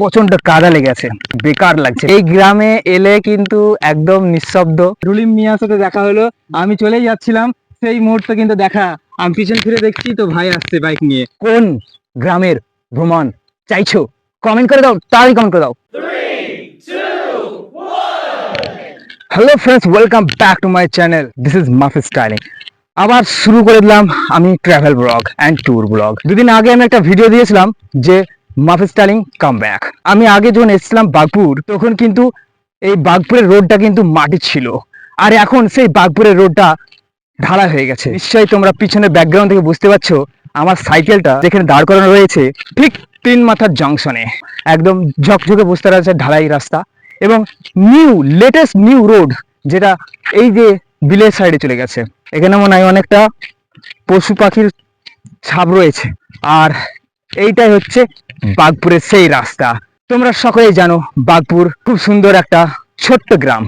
প্রচণ্ড কাদা লেগেছে বেকার লাগছে। এই গ্রামে এলে কিন্তু একদম নিঃশব্দ। রুলিম মিয়ার সাথে দেখা হলো আমি চলেই যাচ্ছিলাম সেই মুহূর্ত কিন্তু দেখা। আমি পিছন ফিরে দেখছি তো ভাই আসছে বাইক নিয়ে। কোন গ্রামের ভ্রমণ চাইছো? কমেন্ট করে দাও তাড়াতাড়ি কমেন্ট করে দাও। Hello friends welcome back to my channel this is Mafi styling আবার শুরু করে দিলাম আমি travel blog and tour blog দুদিন আগে আমি একটা ভিডিও দিয়েছিলাম যে মাফি স্টাইলিং কাম ব্যাক আমি আগে যখন এসেছিলাম বাগপুর, তখন কিন্তু এই বাগপুরের রোডটা কিন্তু মাটি ছিল। আর এখন সেই বাগপুরের রোডটা ঢালাই হয়ে গেছে। নিশ্চয়ই তোমরা পিছনের ব্যাকগ্রাউন্ড থেকে বুঝতে পারছ, আমার সাইকেলটা যেখানে দাঁড় করানো রয়েছে, ঠিক তিন মাথার জংশনে একদম ঝকঝকে বুঝতে পারছে ঢালাই রাস্তা। এবং নিউ লেটেস্ট নিউ রোড যেটা এই যে বিলের সাইডে চলে গেছে। এখানে মনে হয় অনেকটা পশু পাখির ছাপ রয়েছে। আর এইটাই হচ্ছে বাগপুরের সেই রাস্তা। তোমরা সকলেই জানো বাগপুর খুব সুন্দর একটা ছোট্ট গ্রাম।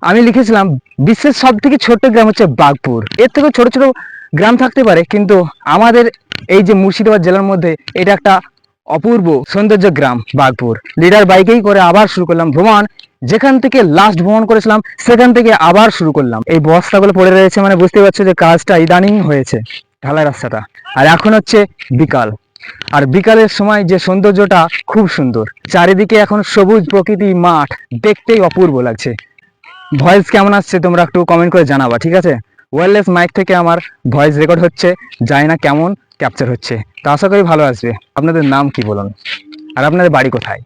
আমি লিখেছিলাম বিশ্বের সব থেকে ছোট্ট গ্রাম হচ্ছে বাগপুর। এর থেকেও ছোট ছোট গ্রাম থাকতে পারে কিন্তু আমাদের এই যে মুর্শিদাবাদ জেলার মধ্যে এটা একটা অপূর্ব সৌন্দর্য গ্রাম বাগপুর। লিডার বাইকেই করে আবার শুরু করলাম ভ্রমণ। যেখান থেকে লাস্ট ভ্রমণ করেছিলাম সেখান থেকে আবার শুরু করলাম। এই বস্তাগুলো পড়ে রয়েছে মানে বুঝতে পারছ যে কাজটা ইদানিং হয়েছে ঢালাই রাস্তাটা। আর এখন হচ্ছে বিকাল। আর বিকালের সময় যে সৌন্দর্যটা খুব সুন্দর। চারিদিকে এখন সবুজ প্রকৃতি মাঠ দেখতেই অপূর্ব লাগছে। ভয়েস কেমন আসছে তোমরা একটু কমেন্ট করে জানাবা ঠিক আছে? ওয়্যারলেস মাইক থেকে আমার ভয়েস রেকর্ড হচ্ছে জানি না কেমন ক্যাপচার হচ্ছে। তা আশা করি ভালো আসবে। আপনাদের নাম কি বলুন? আর আপনাদের বাড়ি কোথায়?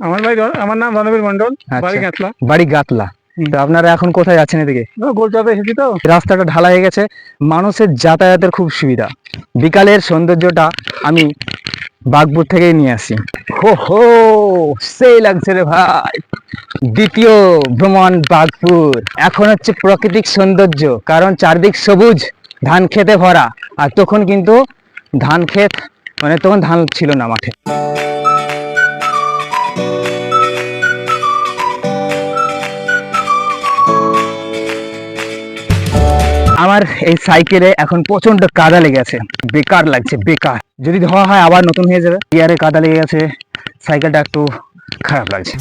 আমার ভাই আমার নাম রণবীর মন্ডল আচ্ছা। বাড়ি গাঁতলা। বাড়ি গাতলা। তো আপনারা এখন কোথায় যাচ্ছেন এদিকে? গোলচাপে এসেছি তো। রাস্তাটা ঢালা হয়ে গেছে মানুষের যাতায়াতের খুব সুবিধা। বিকালের সৌন্দর্যটা আমি বাগপুর থেকেই নিয়ে আসি হো হো সেই লাগছে রে ভাই। দ্বিতীয় ভ্রমণ বাগপুর। এখন হচ্ছে প্রাকৃতিক সৌন্দর্য কারণ চারদিক সবুজ ধান খেতে ভরা। আর তখন কিন্তু ধান ক্ষেত মানে তখন ধান ছিল না মাঠে। আমার এই সাইকেলে এখন প্রচণ্ড কাদা লেগে আছে। বেকার লাগছে, বেকার। যদি ধোয়া হয়, আবার নতুন হয়ে যাবে। গিয়ারে কাদা লেগে গেছে। সাইকেলটা একটু খারাপ লাগছে।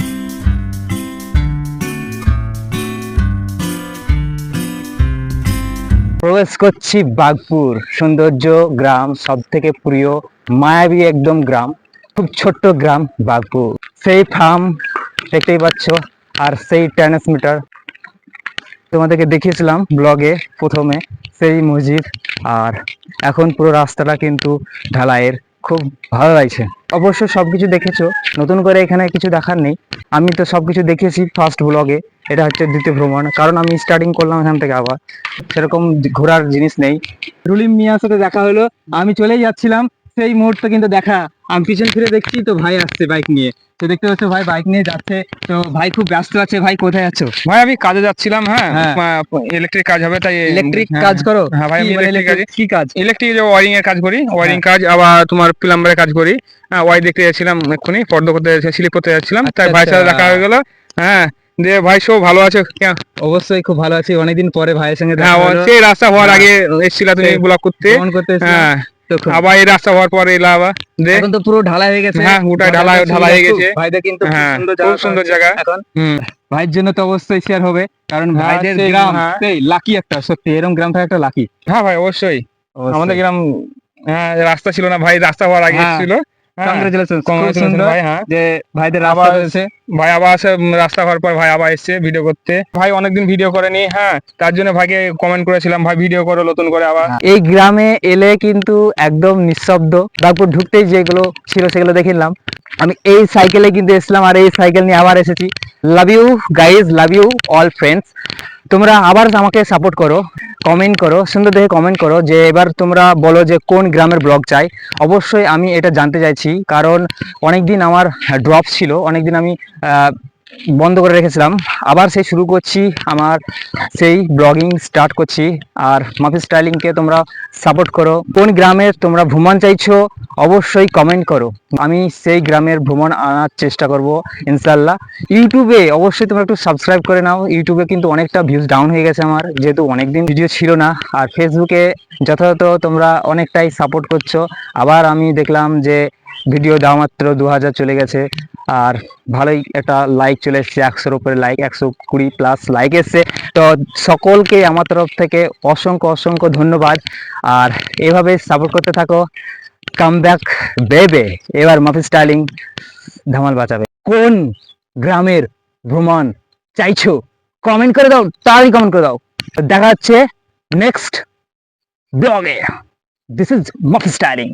প্রবেশ করছি বাগপুর। সৌন্দর্য গ্রাম সব থেকে প্রিয়, মায়াবী একদম গ্রাম। খুব ছোট্ট গ্রাম বাগপুর। সেই ফার্ম দেখতেই পাচ্ছ। আর সেই ট্রান্সমিটার তোমাদেরকে দেখিয়েছিলাম ব্লগে প্রথমে সেই মসজিদ, আর এখন পুরো রাস্তাটা কিন্তু ঢালাইয়ের খুব ভালো লাগছে। অবশ্য সবকিছু দেখেছ, নতুন করে এখানে কিছু দেখার নেই। আমি তো সবকিছু দেখেছি ফার্স্ট ব্লগে এটা হচ্ছে দ্বিতীয় ভ্রমণ, কারণ আমি স্টার্টিং করলাম এখান থেকে আবার। সেরকম ঘোরার জিনিস নেই। রুলিম মিয়ার সাথে দেখা হলো, আমি চলেই যাচ্ছিলাম, সেই মুহূর্ত কিন্তু দেখা। আমি পিছন ফিরে দেখছি তো ভাই আসছে বাইক নিয়ে। তো দেখতে পাচ্ছ ভাই বাইক নিয়ে যাচ্ছে। তো ভাই খুব ব্যস্ত আছে। ভাই কোথায় আছো? ভাই আমি কাজে যাচ্ছিলাম হ্যাঁ। হ্যাঁ। ইলেকট্রিক কাজ হবে তাই ইলেকট্রিক হ্যাঁ, কাজ করো? হ্যাঁ ভাই কি আমি মানে কি কাজ? ইলেকট্রিক যে ওয়ারিং এর কাজ করি ওয়ারিং কাজ আবার তোমার প্লাম্বারের কাজ করি। হ্যাঁ ওয়াই দেখতে যাচ্ছিলাম এক্ষুনি পর্দ করতে স্লিপ করতে যাচ্ছিলাম। তাই ভাই ভাইয়ের সাথে আচ্ছা। দেখা হয়ে গেল। হ্যাঁ দিয়ে ভাই সব ভালো আছে? কে- অবশ্যই খুব ভালো আছি। অনেকদিন পরে ভাইয়ের সঙ্গে দেখা হ্যাঁ সেই রাস্তা হওয়ার হ্যাঁ। আগে এসেছিলা তুমি ব্লক করতে। করতে হ্যাঁ। আবার এই রাস্তা হওয়ার পরে এলা আবার এখন তো পুরো ঢালাই হয়ে গেছে। হ্যাঁ, ওটা ঢালাই- ঢালাই হয়ে গেছে। ভাইদের কিন্তু খুব হ্যাঁ, সুন্দর জায়গা এখন। ভাইয়ের জন্য তো অবশ্যই শেয়ার হবে কারণ হ্যাঁ, ভাইদের গ্রাম হ্যাঁ। সেই লাকি একটা সত্যি এরকম গ্রাম থাকে একটা লাকি হ্যাঁ ভাই অবশ্যই। আমাদের গ্রাম হ্যাঁ রাস্তা ছিল না ভাই রাস্তা হওয়ার আগে। ছিল। কংগ্রেচুলেশন ভাই হ্যাঁ। যে ভাইদের আবার- ভাই আবার আসে রাস্তা হওয়ার পর ভাই আবার এসছে ভিডিও করতে। ভাই অনেকদিন ভিডিও করেনি হ্যাঁ তার জন্য ভাইকে কমেন্ট করেছিলাম ভাই ভিডিও করো নতুন করে আবার। এই গ্রামে এলে কিন্তু একদম নিঃশব্দ। ঢুকতেই যেগুলো ছিল সেগুলো দেখিলাম আমি এই সাইকেলে কিন্তু এসলাম আর এই সাইকেল নিয়ে আবার এসেছি। Love you guys love you all friends তোমরা আবার আমাকে সাপোর্ট করো কমেন্ট করো সুন্দর দেখে কমেন্ট করো যে এবার তোমরা বলো যে কোন গ্রামের ব্লগ চাই। অবশ্যই আমি এটা জানতে চাইছি কারণ অনেকদিন আমার ড্রপ ছিল অনেকদিন আমি আহ, বন্ধ করে রেখেছিলাম। আবার সেই শুরু করছি, আমার সেই ব্লগিং স্টার্ট করছি। আর মাফি স্টাইলিংকে তোমরা সাপোর্ট করো। কোন গ্রামের তোমরা ভ্রমণ চাইছো, অবশ্যই কমেন্ট করো। আমি সেই গ্রামের ভ্রমণ আনার চেষ্টা করব ইনশাল্লাহ ইউটিউবে অবশ্যই তোমরা একটু সাবস্ক্রাইব করে নাও। ইউটিউবে কিন্তু অনেকটা ভিউজ ডাউন হয়ে গেছে আমার, যেহেতু অনেকদিন ভিডিও ছিল না। আর ফেসবুকে যথাযথ তোমরা অনেকটাই সাপোর্ট করছ। আবার আমি দেখলাম যে ভিডিও দেওয়া মাত্র দু হাজার চলে গেছে। আর ভালোই একটা লাইক চলে এসছে, একশোর উপরে লাইক একশো কুড়ি প্লাস লাইক এসছে। তো সকলকে আমার তরফ থেকে অসংখ্য অসংখ্য ধন্যবাদ। আর এভাবে সাপোর্ট করতে থাকো। কাম ব্যাক বেবে এবার মাফি স্টাইলিং ধামাল বাঁচাবে কোন গ্রামের ভ্রমণ চাইছো? কমেন্ট করে দাও, তাড়াতাড়ি কমেন্ট করে দাও। দেখা হচ্ছে নেক্সট ব্লগে দিস ইজ মাফি স্টাইলিং।